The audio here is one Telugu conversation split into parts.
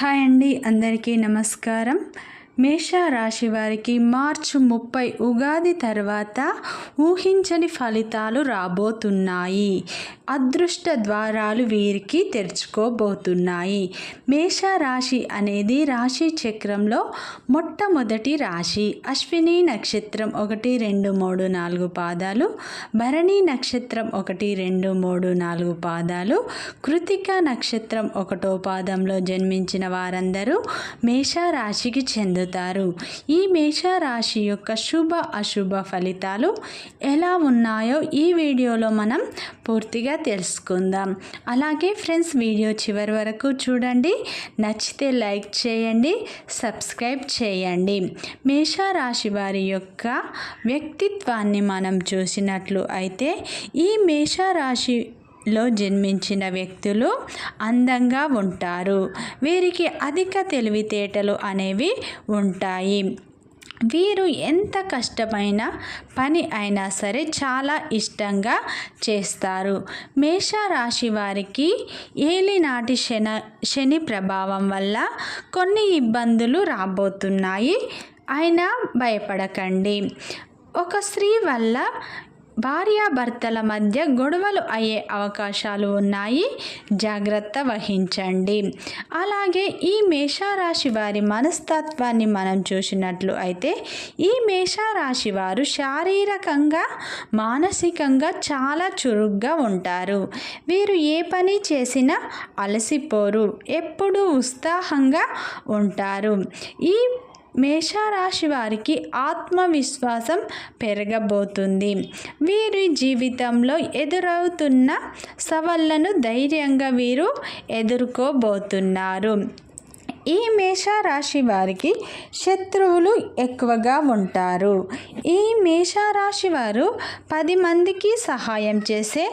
హాయ్ అండి అందరికీ నమస్కారం. మేష రాశి వారికి మార్చి ముప్పై ఉగాది తర్వాత ఊహించని ఫలితాలు రాబోతున్నాయి. అదృష్ట ద్వారాలు వీరికి తెరుచుకోబోతున్నాయి. మేషరాశి అనేది రాశి చక్రంలో మొట్టమొదటి రాశి. అశ్విని నక్షత్రం ఒకటి రెండు మూడు నాలుగు పాదాలు. భరణి నక్షత్రం ఒకటి రెండు మూడు నాలుగు పాదాలు. కృతిక నక్షత్రం ఒకటో పాదంలో జన్మించిన వారందరూ మేషరాశికి చెందుతారు. ఈ మేషరాశి యొక్క శుభ అశుభ ఫలితాలు ఎలా ఉన్నాయో ఈ వీడియోలో మనం పూర్తిగా తెలుసుకుందాం. అలాగే ఫ్రెండ్స్ వీడియో చివరి వరకు చూడండి. నచ్చితే లైక్ చేయండి సబ్స్క్రైబ్ చేయండి. మేషరాశి వారి యొక్క వ్యక్తిత్వాన్ని మనం చూసినట్లు అయితే ఈ మేషరాశి లో జన్మించిన వ్యక్తులు అందంగా ఉంటారు. వీరికి అధిక తెలివితేటలు అనేవి ఉంటాయి. వీరు ఎంత కష్టమైన పని అయినా సరే చాలా ఇష్టంగా చేస్తారు. మేషరాశి వారికి ఏలినాటి శన శని ప్రభావం వల్ల కొన్ని ఇబ్బందులు రాబోతున్నాయి. అయినా భయపడకండి. ఒక స్త్రీ వల్ల భార్యాభర్తల మధ్య గొడవలు అయ్యే అవకాశాలు ఉన్నాయి. జాగ్రత్త వహించండి. అలాగే ఈ మేషారాశి వారి మనస్తత్వాన్ని మనం చూసినట్లు అయితే ఈ మేషారాశి వారు శారీరకంగా మానసికంగా చాలా చురుగ్గా ఉంటారు. వీరు ఏ పని చేసినా అలసిపోరు ఎప్పుడూ ఉత్సాహంగా ఉంటారు. ఈ మేషరాశి వారికి ఆత్మవిశ్వాసం పెరగబోతుంది. వీరి జీవితంలో ఎదురవుతున్న సవాళ్ళను ధైర్యంగా వీరు ఎదుర్కోబోతున్నారు. ఈ మేషరాశి వారికి శత్రువులు ఎక్కువగా ఉంటారు. ఈ మేషరాశి వారు పది మందికి సహాయం చేసే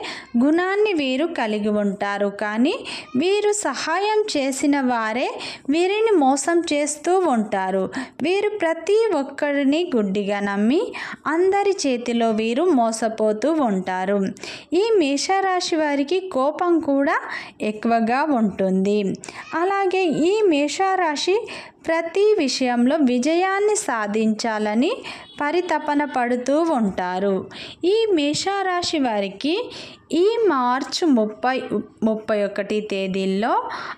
గుణాన్ని వీరు కలిగి ఉంటారు. కానీ వీరు సహాయం చేసిన వారే వీరిని మోసం చేస్తూ ఉంటారు. వీరు ప్రతి ఒక్కరిని గుడ్డిగా నమ్మి అందరి చేతిలో వీరు మోసపోతూ ఉంటారు. ఈ మేషరాశి వారికి కోపం కూడా ఎక్కువగా ఉంటుంది. అలాగే ఈ మేష మేషరాశి ప్రతి విషయంలో విజయాన్ని సాధించాలని పరితపన పడుతూ ఉంటారు. ఈ మేషరాశి వారికి ఈ మార్చ్ ముప్పై ముప్పై ఒకటి తేదీల్లో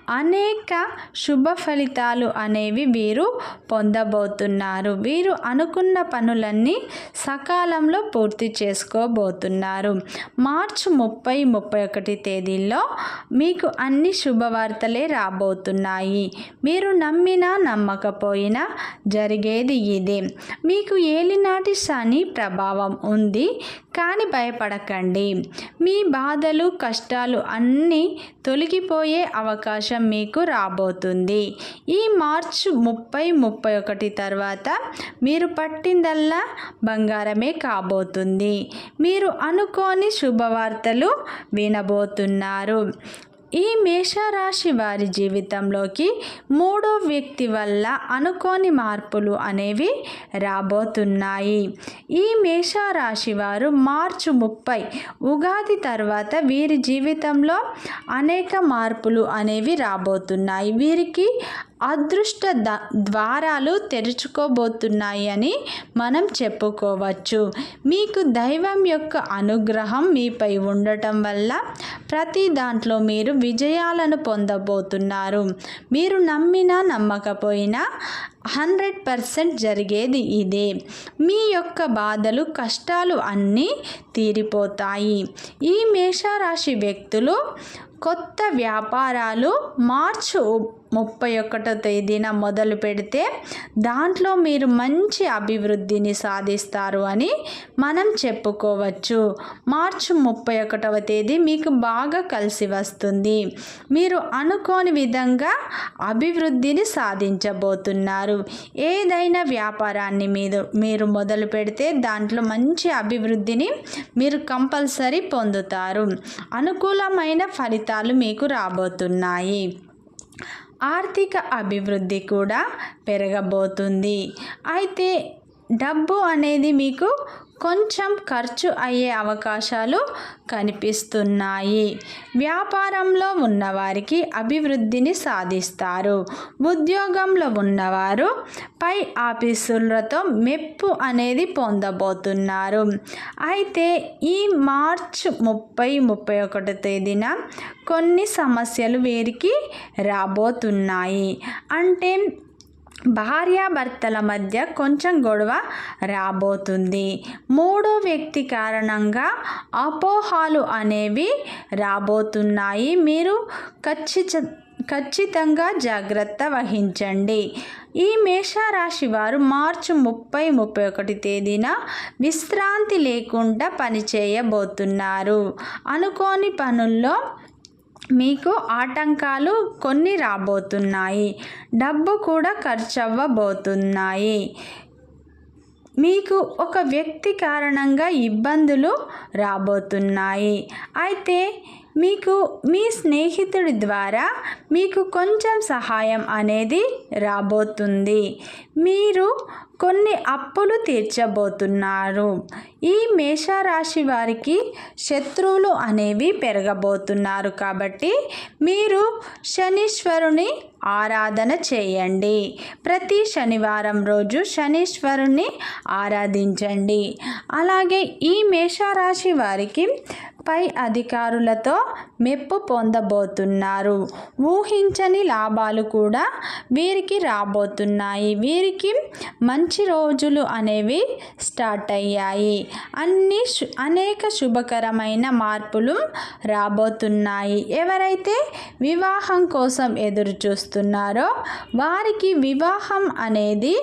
అనేక శుభ ఫలితాలు అనేవి వీరు పొందబోతున్నారు. వీరు అనుకున్న పనులన్నీ సకాలంలో పూర్తి చేసుకోబోతున్నారు. మార్చ్ ముప్పై ముప్పై ఒకటి తేదీల్లో మీకు అన్ని శుభవార్తలే రాబోతున్నాయి. మీరు నమ్మినా నమ్మకపోయినా జరిగేది ఇదే. మీకు ఏలినాటి శని ప్రభావం ఉంది కానీ భయపడకండి. మీ బాధలు కష్టాలు అన్నీ తొలగిపోయే అవకాశం మీకు రాబోతుంది. ఈ మార్చ్ ముప్పై ముప్పై ఒకటి తర్వాత మీరు పట్టిందల్లా బంగారమే కాబోతుంది. మీరు అనుకోని శుభవార్తలు వినబోతున్నారు. ఈ మేషరాశి వారి జీవితంలోకి మూడో వ్యక్తి వల్ల అనుకోని మార్పులు అనేవి రాబోతున్నాయి. ఈ మేషరాశి వారు మార్చి ముప్పై ఉగాది తర్వాత వీరి జీవితంలో అనేక మార్పులు అనేవి రాబోతున్నాయి. వీరికి అదృష్ట ద ద్వారాలు తెరుచుకోబోతున్నాయి అని మనం చెప్పుకోవచ్చు. మీకు దైవం యొక్క అనుగ్రహం మీపై ఉండటం వల్ల ప్రతి దాంట్లో మీరు విజయాలను పొందబోతున్నారు. మీరు నమ్మినా నమ్మకపోయినా హండ్రెడ్ పర్సెంట్ జరిగేది ఇదే. మీ యొక్క బాధలు కష్టాలు అన్నీ తీరిపోతాయి. ఈ మేషరాశి వ్యక్తులు కొత్త వ్యాపారాలు మార్చు ముప్పై ఒకటో తేదీన మొదలు పెడితే దాంట్లో మీరు మంచి అభివృద్ధిని సాధిస్తారు అని మనం చెప్పుకోవచ్చు. మార్చి ముప్పై ఒకటవ తేదీ మీకు బాగా కలిసి వస్తుంది. మీరు అనుకోని విధంగా అభివృద్ధిని సాధించబోతున్నారు. ఏదైనా వ్యాపారాన్ని మీరు మీరు మొదలు పెడితే దాంట్లో మంచి అభివృద్ధిని మీరు కంపల్సరీ పొందుతారు. అనుకూలమైన ఫలితం ఫలితాలు మీకు రాబోతున్నాయి. ఆర్థిక అభివృద్ధి కూడా పెరగబోతుంది. అయితే డబ్బు అనేది మీకు కొంచెం ఖర్చు అయ్యే అవకాశాలు కనిపిస్తున్నాయి. వ్యాపారంలో ఉన్నవారికి అభివృద్ధిని సాధిస్తారు. ఉద్యోగంలో ఉన్నవారు పై ఆఫీసులతో మెప్పు అనేది పొందబోతున్నారు. అయితే ఈ మార్చ్ ముప్పై ముప్పై ఒకటో తేదీన కొన్ని సమస్యలు వీరికి రాబోతున్నాయి. అంటే భార్యాభర్తల మధ్య కొంచెం గొడవ రాబోతుంది. మూడో వ్యక్తి కారణంగా అపోహాలు అనేవి రాబోతున్నాయి. మీరు ఖచ్చిత ఖచ్చితంగా జాగ్రత్త వహించండి. ఈ మేషరాశి వారు మార్చి ముప్పై ముప్పై ఒకటి తేదీన విశ్రాంతి లేకుండా పనిచేయబోతున్నారు అనుకోని పనుల్లో మీకు ఆటంకాలు కొన్ని రాబోతున్నాయి. డబ్బు కూడా ఖర్చు అవ్వబోతున్నాయి మీకు ఒక వ్యక్తి కారణంగా ఇబ్బందులు రాబోతున్నాయి. అయితే మీకు మీ స్నేహితుడి ద్వారా మీకు కొంచెం సహాయం అనేది రాబోతుంది. మీరు కొన్ని అప్పులు తీర్చబోతున్నారు. ఈ మేషరాశి వారికి శత్రువులు అనేవి పెరగబోతున్నారు కాబట్టి మీరు శనీశ్వరుని ఆరాధన చేయండి. ప్రతి శనివారం రోజు శనీశ్వరుని ఆరాధించండి. అలాగే ఈ మేషరాశి వారికి పై అధికారులతో మెప్పు పొందబోతున్నారు. ఊహించని లాభాలు కూడా వీరికి రాబోతున్నాయి. వీరికి మంచి రోజులు అనేవి స్టార్ట్ అయ్యాయి. అన్ని అనేక శుభకరమైన మార్పులు రాబోతున్నాయి. ఎవరైతే వివాహం కోసం ఎదురు చూస్తున్నారో వారికి వివాహం అనేది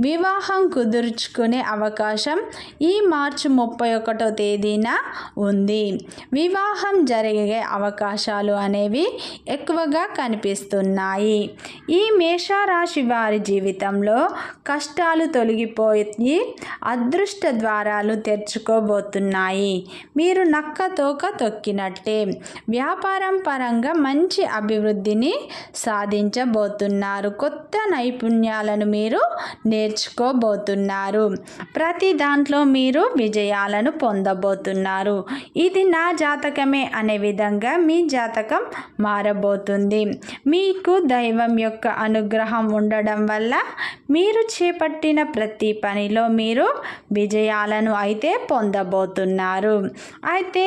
వివాహం కుదుర్చుకునే అవకాశం ఈ మార్చి ముప్పై ఒకటో తేదీన ఉంది. వివాహం జరిగే అవకాశాలు అనేవి ఎక్కువగా కనిపిస్తున్నాయి. ఈ మేషరాశి వారి జీవితంలో కష్టాలు తొలగిపోయి అదృష్ట ద్వారాలు తెరుచుకోబోతున్నాయి. మీరు నక్క తోక తొక్కినట్టే వ్యాపారం పరంగా మంచి అభివృద్ధిని సాధించబోతున్నారు. కొత్త నైపుణ్యాలను మీరు నేర్చుకోబోతున్నారు. ప్రతి దాంట్లో మీరు విజయాలను పొందబోతున్నారు. ఇది నా జాతకమే అనే విధంగా మీ జాతకం మారబోతుంది. మీకు దైవం యొక్క అనుగ్రహం ఉండడం వల్ల మీరు చేపట్టిన ప్రతి పనిలో మీరు విజయాలను అయితే పొందబోతున్నారు. అయితే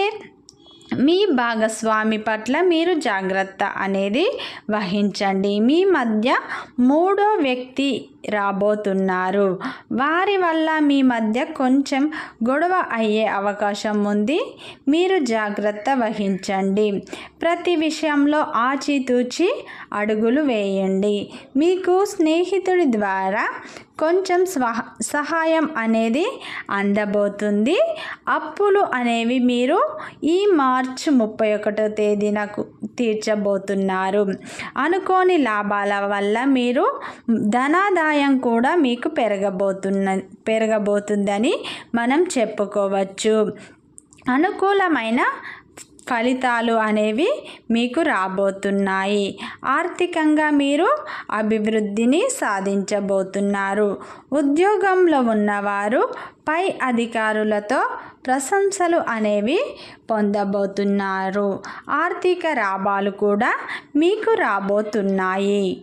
మీ భాగస్వామి పట్ల మీరు జాగ్రత్త అనేది వహించండి. మీ మధ్య మూడో వ్యక్తి రాబోతున్నారు. వారి వల్ల మీ మధ్య కొంచెం గొడవ అయ్యే అవకాశం ఉంది. మీరు జాగ్రత్త వహించండి. ప్రతి విషయంలో ఆచితూచి అడుగులు వేయండి. మీకు స్నేహితుడి ద్వారా కొంచెం స్వహ సహాయం అనేది అందబోతుంది. అప్పులు అనేవి మీరు ఈ మార్చ్ ముప్పై ఒకటో తేదీనకు తీర్చబోతున్నారు. అనుకోని లాభాల వల్ల మీరు ధనాదాయం కూడా మీకు పెరగబోతున్న పెరగబోతుందని మనం చెప్పుకోవచ్చు. అనుకూలమైన ఫలితాలు అనేవి మీకు రాబోతున్నాయి. ఆర్థికంగా మీరు అభివృద్ధిని సాధించబోతున్నారు. ఉద్యోగంలో ఉన్నవారు పై అధికారులతో ప్రశంసలు అనేవి పొందబోతున్నారు. ఆర్థిక లాభాలు కూడా మీకు రాబోతున్నాయి.